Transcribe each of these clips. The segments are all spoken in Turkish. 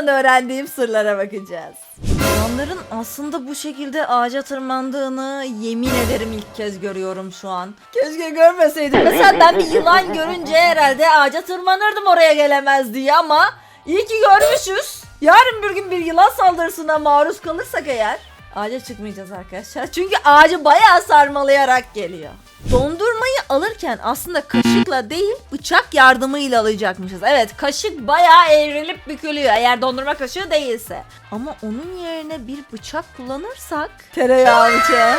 Ondan öğrendiğim sırlara bakacağız. Yılanların aslında bu şekilde ağaca tırmandığını yemin ederim ilk kez görüyorum şu an. Keşke görmeseydim. Mesela ben bir yılan görünce herhalde ağaca tırmanırdım oraya gelemez diye ama iyi ki görmüşüz. Yarın bir gün bir yılan saldırısına maruz kalırsak eğer ağaca çıkmayacağız arkadaşlar. Çünkü ağacı bayağı sarmalayarak geliyor. Dondurmayı alırken aslında kaşıkla değil bıçak yardımıyla alacakmışız. Evet kaşık bayağı eğrilip bükülüyor eğer dondurma kaşığı değilse. Ama onun yerine bir bıçak kullanırsak tereyağı bıçağı.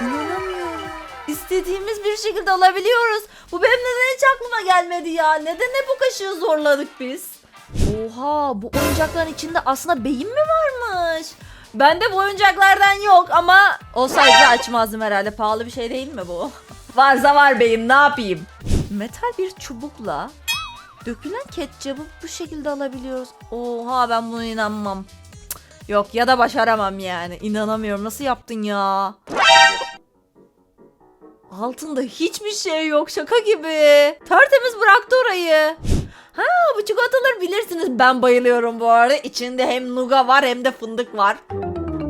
İnanamıyorum. İstediğimiz bir şekilde alabiliyoruz. Bu benim neden hiç aklıma gelmedi ya? Neden hep bu kaşığı zorladık biz? Oha bu oyuncakların içinde aslında beyin mi varmış? Bende bu oyuncaklardan yok ama olsaydı açmazdım herhalde. Pahalı bir şey değil mi bu? Varsa var beyim ne yapayım? Metal bir çubukla dökülen ketçabı bu şekilde alabiliyoruz. Oha ben buna inanmam. Yok ya da başaramam yani. İnanamıyorum. Nasıl yaptın ya? Altında hiçbir şey yok. Şaka gibi. Tertemiz bıraktı orayı. Ha bu çikolataları bilirsiniz. Ben bayılıyorum bu arada. İçinde hem nuga var hem de fındık var.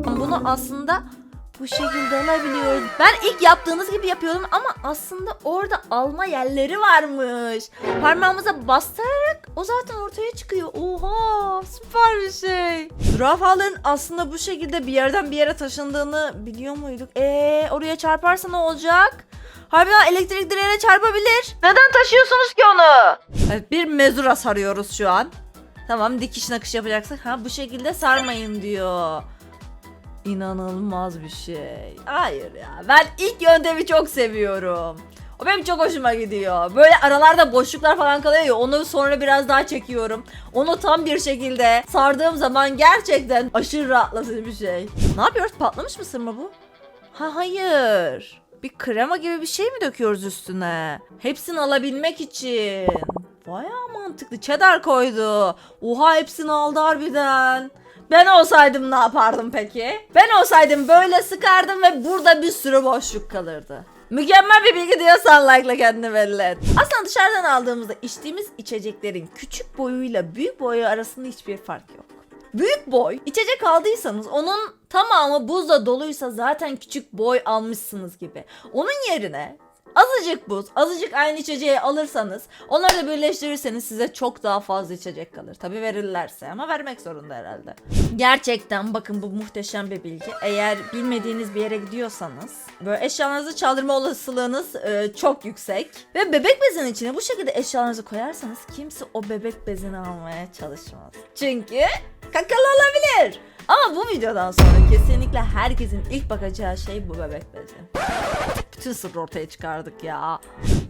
Bunu aslında bu şekilde alabiliyoruz. Ben ilk yaptığınız gibi yapıyordum ama aslında orada alma yerleri varmış. Parmağımıza bastırarak o zaten ortaya çıkıyor. Oha süper bir şey. Zürafaların aslında bu şekilde bir yerden bir yere taşındığını biliyor muyduk? Eee oraya çarparsa ne olacak? Harbiden elektrik direğine çarpabilir. Neden taşıyorsunuz ki onu? Evet bir mezura sarıyoruz şu an. Tamam dikiş nakış yapacaksak ha bu şekilde sarmayın diyor. İnanılmaz bir şey. Hayır ya. Ben ilk yöntemi çok seviyorum. O benim çok hoşuma gidiyor. Böyle aralarda boşluklar falan kalıyor ya onu sonra biraz daha çekiyorum. Onu tam bir şekilde sardığım zaman gerçekten aşırı rahatlatıcı bir şey. Ne yapıyoruz? Patlamış mısır mı bu? Ha hayır. Bir krema gibi bir şey mi döküyoruz üstüne? Hepsini alabilmek için. Baya mantıklı. Cheddar koydu. Oha hepsini aldı harbiden. Ben olsaydım ne yapardım peki? Ben olsaydım böyle sıkardım ve burada bir sürü boşluk kalırdı. Mükemmel bir bilgi diyorsan like'la kendini belli et. Aslında dışarıdan aldığımızda içtiğimiz içeceklerin küçük boyuyla büyük boyu arasında hiçbir fark yok. Büyük boy içecek aldıysanız onun tamamı buzla doluysa zaten küçük boy almışsınız gibi. Onun yerine azıcık buz, azıcık aynı içeceği alırsanız onları da birleştirirseniz size çok daha fazla içecek kalır. Tabi verirlerse ama vermek zorunda herhalde. Gerçekten bakın bu muhteşem bir bilgi. Eğer bilmediğiniz bir yere gidiyorsanız böyle eşyalarınızı çaldırma olasılığınız e, çok yüksek. Ve bebek bezinin içine bu şekilde eşyalarınızı koyarsanız kimse o bebek bezini almaya çalışmaz. Çünkü kakalı olabilir. Ama bu videodan sonra kesinlikle herkesin ilk bakacağı şey bu bebek bezi. Bütün sırrı ortaya çıkardık ya.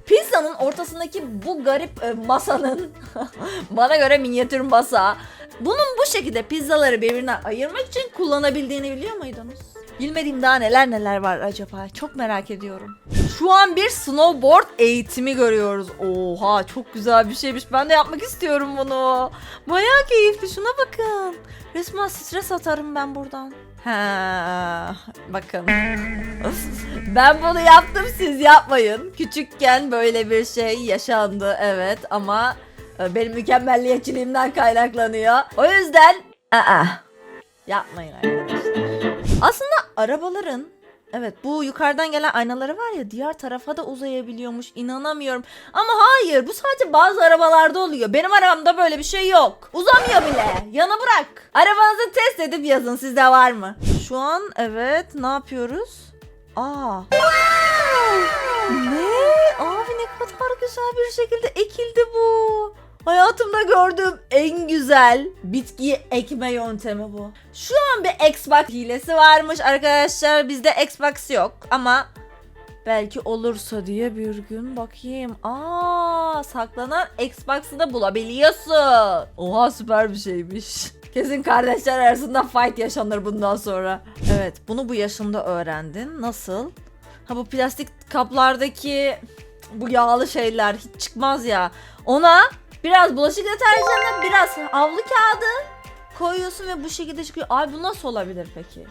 Pizzanın ortasındaki bu garip e, masanın bana göre minyatür masa. Bunun bu şekilde pizzaları birbirinden ayırmak için kullanabildiğini biliyor muydunuz? Bilmediğim daha neler neler var acaba? Çok merak ediyorum. Şu an bir snowboard eğitimi görüyoruz. Oha çok güzel bir şeymiş. Ben de yapmak istiyorum bunu. Bayağı keyifli. Şuna bakın. Resmen stres atarım ben buradan. Ha, bakın. ben bunu yaptım siz yapmayın. Küçükken böyle bir şey yaşandı evet ama e, benim mükemmelliyetçiliğimden kaynaklanıyor. O yüzden aa, yapmayın arkadaşlar. Aslında arabaların Evet bu yukarıdan gelen aynaları var ya diğer tarafa da uzayabiliyormuş inanamıyorum. Ama hayır bu sadece bazı arabalarda oluyor. Benim arabamda böyle bir şey yok. Uzamıyor bile. Yana bırak. Arabanızı test edip yazın sizde var mı? Şu an evet ne yapıyoruz? Aa. ne? Abi ne kadar güzel bir şekilde ekildi bu. Hayatımda gördüğüm en güzel bitkiyi ekme yöntemi bu. Şu an bir Xbox hilesi varmış arkadaşlar. Bizde Xbox yok ama belki olursa diye bir gün bakayım. Aa, saklanan Xbox'ı da bulabiliyorsun. Oha süper bir şeymiş. Kesin kardeşler arasında fight yaşanır bundan sonra. Evet, bunu bu yaşında öğrendin. Nasıl? Ha bu plastik kaplardaki bu yağlı şeyler hiç çıkmaz ya. Ona Biraz bulaşık deterjanı, biraz havlu kağıdı koyuyorsun ve bu şekilde çıkıyor. Ay bu nasıl olabilir peki?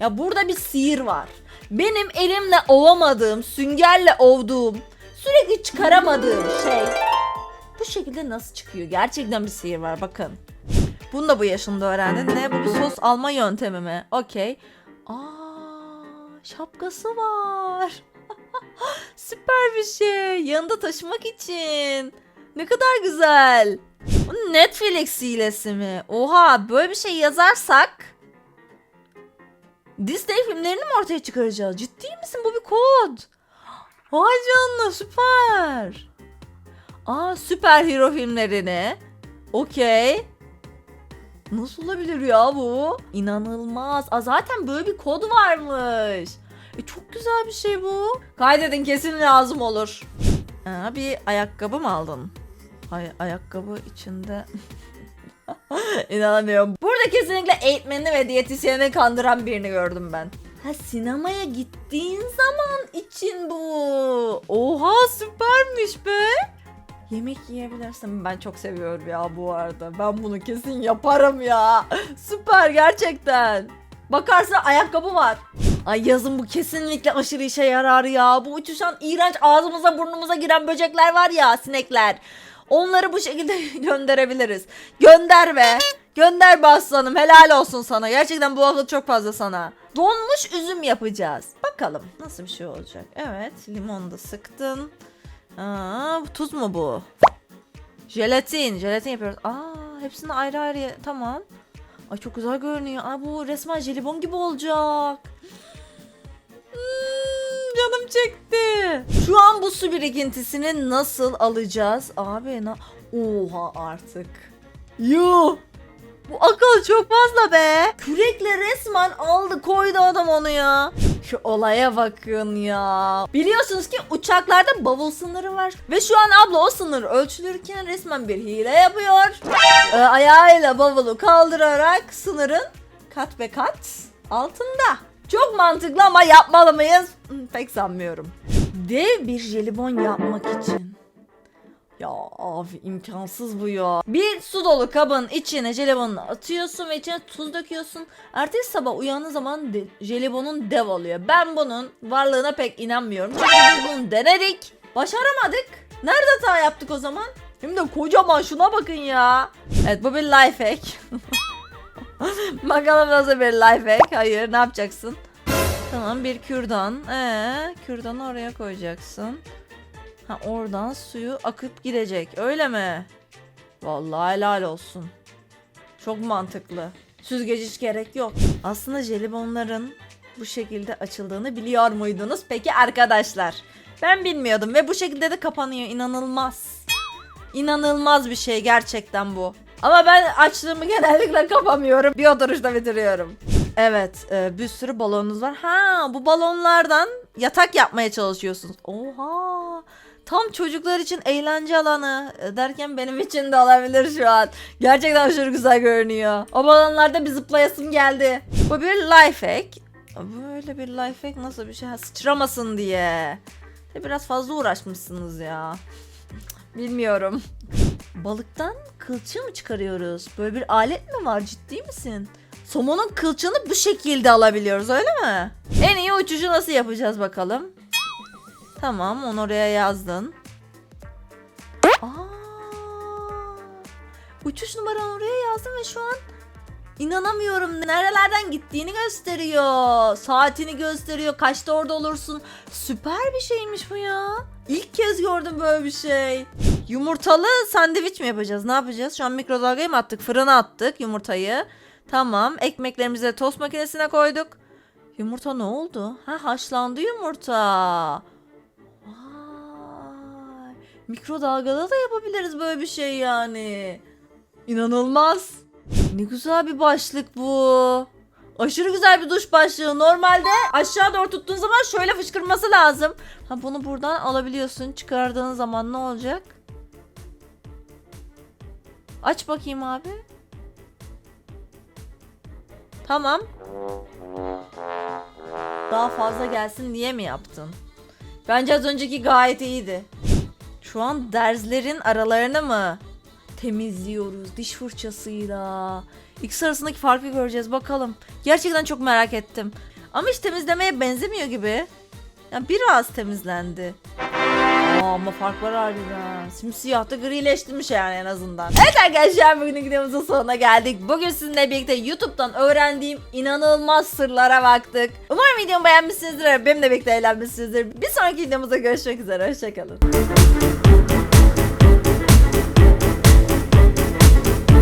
Ya burada bir sihir var. Benim elimle ovamadığım, süngerle ovduğum, sürekli çıkaramadığım şey bu şekilde nasıl çıkıyor? Gerçekten bir sihir var bakın. Bunu da bu yaşında öğrendin. Ne? Bu bir sos alma yöntemi mi? Okey. Aa, şapkası var. Süper bir şey. Yanında taşımak için. Ne kadar güzel. Netflix hilesi mi? Oha böyle bir şey yazarsak Disney filmlerini mi ortaya çıkaracağız? Ciddi misin? Bu bir kod. Vay canına süper. Aa süper hero filmlerini. Okey. Nasıl olabilir ya bu? İnanılmaz. Aa, zaten böyle bir kod varmış. E, çok güzel bir şey bu. Kaydedin kesin lazım olur. Aa, bir ayakkabı mı aldın? Ay, ayakkabı içinde. İnanamıyorum. Burada kesinlikle eğitmeni ve diyetisyeni kandıran birini gördüm ben. Ha sinemaya gittiğin zaman için bu. Oha süpermiş be. Yemek yiyebilirsin. Ben çok seviyorum ya bu arada. Ben bunu kesin yaparım ya. Süper gerçekten. Bakarsın ayakkabı var. Ay yazın bu kesinlikle aşırı işe yarar ya. Bu uçuşan iğrenç ağzımıza burnumuza giren böcekler var ya sinekler. Onları bu şekilde gönderebiliriz. Gönder be. Gönder be aslanım. Helal olsun sana. Gerçekten bu akıl çok fazla sana. Donmuş üzüm yapacağız. Bakalım nasıl bir şey olacak. Evet limonu da sıktın. Aa, tuz mu bu? Jelatin. Jelatin yapıyoruz. Aa, hepsini ayrı ayrı. Tamam. Ay çok güzel görünüyor. Ay bu resmen jelibon gibi olacak. Çekti. Şu an bu su birikintisini nasıl alacağız? Abi na Oha artık. Yuh. Bu akıl çok fazla be. Kürekle resmen aldı koydu adam onu ya. Şu olaya bakın ya. Biliyorsunuz ki uçaklarda bavul sınırı var. Ve şu an abla o sınır ölçülürken resmen bir hile yapıyor. Ee, ayağıyla bavulu kaldırarak sınırın kat be kat altında. Çok mantıklı ama yapmalı mıyız? Hmm, Pek sanmıyorum. Dev bir jelibon yapmak için. Ya abi imkansız bu ya. Bir su dolu kabın içine jelibonunu atıyorsun ve içine tuz döküyorsun. Ertesi sabah uyandığın zaman de, jelibonun dev oluyor. Ben bunun varlığına pek inanmıyorum. Çünkü biz bunu denedik. Başaramadık. Nerede hata yaptık o zaman? Hem de kocaman şuna bakın ya. Evet bu bir life hack. Bakalım nasıl bir life hack. Hayır ne yapacaksın? Tamam bir kürdan. Ee, kürdanı oraya koyacaksın. Ha oradan suyu akıp gidecek. Öyle mi? Vallahi helal olsun. Çok mantıklı. Süzgeç gerek yok. Aslında jelibonların bu şekilde açıldığını biliyor muydunuz? Peki arkadaşlar. Ben bilmiyordum ve bu şekilde de kapanıyor. İnanılmaz. İnanılmaz bir şey gerçekten bu. Ama ben açtığımı genellikle kapamıyorum. Bir oturuşta bitiriyorum. Evet, e, bir sürü balonunuz var. Ha, bu balonlardan yatak yapmaya çalışıyorsunuz. Oha! Tam çocuklar için eğlence alanı e, derken benim için de olabilir şu an. Gerçekten aşırı güzel görünüyor. O balonlarda bir zıplayasım geldi. Bu bir life hack. Böyle bir life hack nasıl bir şey? Ha, sıçramasın diye. Biraz fazla uğraşmışsınız ya. Bilmiyorum. Balıktan kılçığı mı çıkarıyoruz? Böyle bir alet mi var? Ciddi misin? Somonun kılçığını bu şekilde alabiliyoruz öyle mi? En iyi uçuşu nasıl yapacağız bakalım? Tamam onu oraya yazdın. Aa, uçuş numaranı oraya yazdım ve şu an inanamıyorum. Nerelerden gittiğini gösteriyor. Saatini gösteriyor. Kaçta orada olursun. Süper bir şeymiş bu ya. İlk kez gördüm böyle bir şey. Yumurtalı sandviç mi yapacağız? Ne yapacağız? Şu an mikrodalgaya mı attık? Fırına attık yumurtayı. Tamam. Ekmeklerimizi de tost makinesine koyduk. Yumurta ne oldu? Ha haşlandı yumurta. Vay. Mikrodalgada da yapabiliriz böyle bir şey yani. İnanılmaz. Ne güzel bir başlık bu. Aşırı güzel bir duş başlığı. Normalde aşağı doğru tuttuğun zaman şöyle fışkırması lazım. Ha bunu buradan alabiliyorsun. Çıkardığın zaman ne olacak? Aç bakayım abi. Tamam. Daha fazla gelsin diye mi yaptın? Bence az önceki gayet iyiydi. Şu an derzlerin aralarını mı temizliyoruz diş fırçasıyla? İkisi arasındaki farkı göreceğiz bakalım. Gerçekten çok merak ettim. Ama hiç temizlemeye benzemiyor gibi. Yani biraz temizlendi. Ama fark var harbiden. Simsiyah da grileştirmiş yani en azından. Evet arkadaşlar bugün videomuzun sonuna geldik. Bugün sizinle birlikte YouTube'dan öğrendiğim inanılmaz sırlara baktık. Umarım videomu beğenmişsinizdir. Benimle birlikte eğlenmişsinizdir. Bir sonraki videomuzda görüşmek üzere. Hoşçakalın.